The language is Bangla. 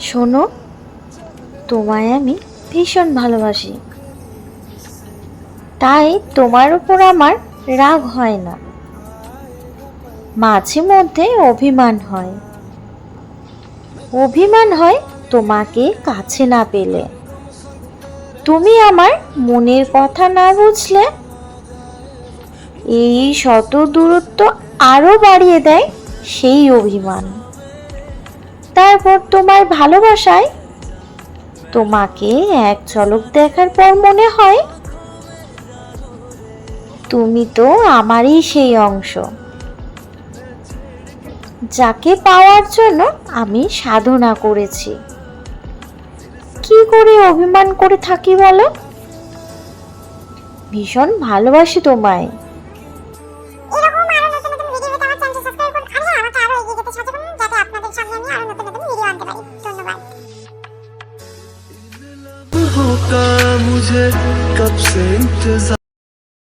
শোনো, তোমায় আমি ভীষণ ভালোবাসি। তাই তোমার উপর আমার রাগ হয় না। মাঝে মধ্যে অভিমান হয়। অভিমান হয় তোমাকে কাছে না পেলে। তুমি আমার মনের কথা না বুঝলে, এই শত দূরত্ব আরও বাড়িয়ে দেয় সেই অভিমান। তারপর তোমার ভালোবাসায় তোমাকে এক ঝলক দেখার পর মনে হয় তুমি তো আমারই সেই অংশ। যাকে পাওয়ার জন্য আমি সাধনা করেছি। কি করে অভিমান করে থাকি বলো? ভীষণ ভালোবাসি তোমায়। होगा मुझे कब से इंतज़ार